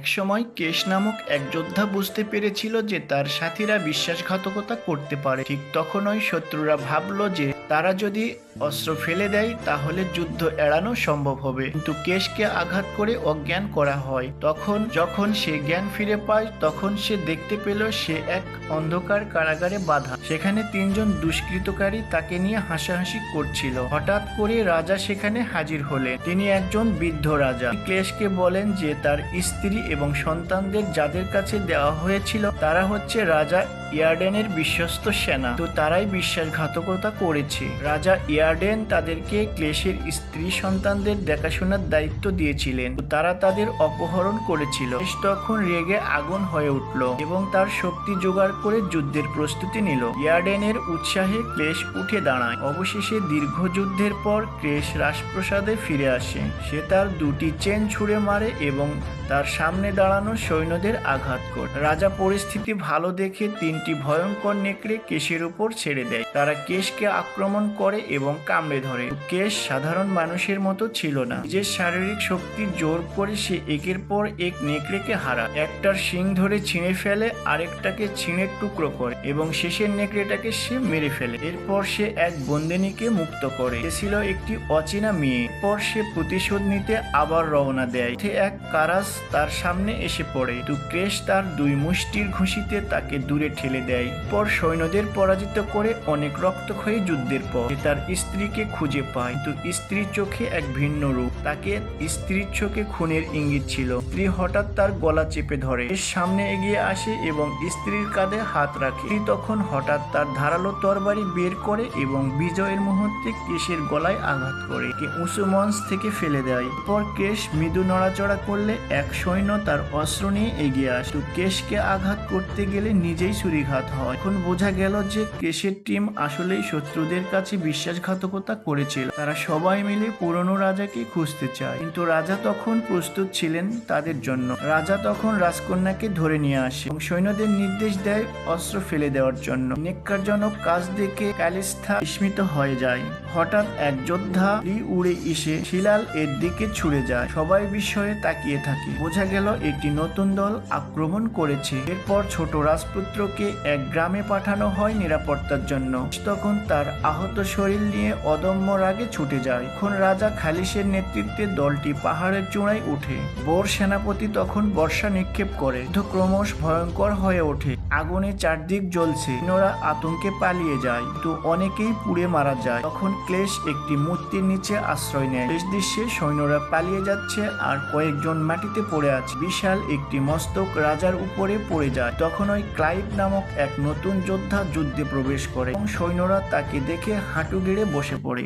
একসময় কেশ নামক এক যোদ্ধা বুঝতে পেরেছিল যে তার সাথীরা বিশ্বাসঘাতকতা করতে পারে। ঠিক তখনই শত্রুরা ভাবল যে তারা যদি অস্ত্র ফেলে দেয়, তাহলে যুদ্ধ এড়ানো সম্ভব হবে। কিন্তু কেশকে আঘাত করে অজ্ঞান করা হয়। তখন, যখন সে জ্ঞান ফিরে পায়, তখন সে দেখতে পেল সে এক অন্ধকার কারাগারে বাধা। সেখানে তিনজন দুষ্কৃতকারী তাকে নিয়ে হাসাহাসি করছিল। হঠাৎ করে রাজা সেখানে হাজির হলেন। তিনি একজন বৃদ্ধ রাজা। ক্লেশকে বলেন যে, তার স্ত্রী এবং সন্তানদের যাদের কাছে দেওয়া হয়েছিল, তারা হচ্ছে রাজা ইয়ারডেনের বিশ্বস্ত সেনা। তো তারাই বিশ্বাসঘাতকতা করেছে। রাজা ইয়ারডেন তাদেরকে ক্লেশের স্ত্রী সন্তানদের দেখাশোনার দায়িত্ব দিয়েছিলেন। তারা তাদের অপহরণ করেছিল। তখন রেগে আগুন হয়ে উঠল এবং তার শক্তি জোগাড় করে যুদ্ধের প্রস্তুতি নিল। ইয়ারডেনের উৎসাহে ক্লেশ উঠে দাঁড়ায়। অবশেষে দীর্ঘ যুদ্ধের পর ক্লেশ রাজপ্রসাদে ফিরে আসে। সে তার দুটি চেন ছুঁড়ে মারে এবং তার সামনে দাঁড়ানো সৈন্যদের আঘাত করে। রাজা পরিস্থিতি ভালো দেখে তিনটি ভয়ঙ্কর নেকড়ে কেশের উপর ছেড়ে দেয়। তারা কেশকে আক্রমণ করে এবং কামড়ে ধরে। কেশ সাধারণ মানুষের মতো ছিল না। নিজের শারীরিক শক্তি জোর করে সে একের পর এক নেকড়েকে হারা একটার শিং ধরে ছিঁড়ে ফেলে, আরেকটাকে ছিঁড়ে টুকরো করে এবং শেষের নেকড়েটাকে সে মেরে ফেলে। এরপর সে এক বন্দিনীকে মুক্ত করে। সে ছিল একটি অচেনা মেয়ে। পর সে প্রতিশোধ নিতে আবার রওনা দেয়। এক কারাস তার সামনে এসে পড়ে। তো ক্রেশ তার দুই মুষ্টির ঘুষিতে তাকে দূরে ঠেলে দেয়। পর সৈন্যদের পরাজিত করে অনেক রক্তক্ষয়ী যুদ্ধের পর সে তার স্ত্রীকে খুঁজে পায়, তো স্ত্রীর চোখে এক ভিন্ন রূপ। তাকে স্ত্রীর চোখে খুনের ইঙ্গিত ছিল। স্ত্রী হঠাৎ তার গলা চেপে ধরে। এর সামনে এগিয়ে আসে এবং স্ত্রীর কাঁধে হাত রাখে। স্ত্রী তখন হঠাৎ তার ধারালো তরবারি বের করে এবং বিজয়ের মুহূর্তে কেশের গলায় আঘাত করে। কে উঁচু মঞ্চ থেকে ফেলে দেয়। পর কেশ মৃদু নড়াচড়া করলে এক সৈন্য তার অস্ত্র নিয়ে এগিয়ে আসে। কেশকে আঘাত করতে গেলে নিজেই ছুরিঘাত হয়। এখন বোঝা গেল যে কেশের টিম আসলেই শত্রুদের কাছে বিশ্বাসঘাতকতা করেছিল। তারা সবাই মিলে পুরনো রাজাকে খুঁজতে চায়। কিন্তু রাজা তখন প্রস্তুত ছিলেন তাদের জন্য। রাজা তখন রাজকন্যাকে ধরে নিয়ে আসে এবং সৈন্যদের নির্দেশ দেয় অস্ত্র ফেলে দেওয়ার জন্য। নিকারজনক কাজ দেখে ক্যালিস্থা বিস্মিত হয়ে যায়। হঠাৎ এক যোদ্ধা উড়ে এসে শিলাল এর দিকে ছুড়ে যায়। সবাই বিস্ময়ে তাকিয়ে থাকে। বোঝা গেল একটি নতুন দল আক্রমণ করেছে। এরপর ছোট রাজপুত্রকে এক গ্রামে পাঠানো হয় নিরাপত্তার জন্য। তখন তার আহত শরীর নিয়ে অদম্য রাগে ছুটে যায়। এখন রাজা খালিশের নেতৃত্বে দলটি পাহাড়ের চূড়ায় উঠে বোর সেনাপতি তখন বর্ষা নিক্ষেপ করে। ক্রমশ ভয়ঙ্কর হয়ে ওঠে। আগুনে চারদিক জ্বলছে। সৈন্যরা আতঙ্কে পালিয়ে যায়। তো অনেকেই পুড়ে মারা যায়। তখন ক্লেশ একটি মূর্তির নিচে আশ্রয় নেয়। শেষ দৃশ্যে সৈন্যরা পালিয়ে যাচ্ছে আর কয়েকজন মাটিতে পড়ে আছে। বিশাল একটি মস্তক রাজার উপরে পড়ে যায়। তখন ওই ক্লাইভ নামক এক নতুন যোদ্ধা যুদ্ধে প্রবেশ করে এবং সৈন্যরা তাকে দেখে হাঁটু গেড়ে বসে পড়ে।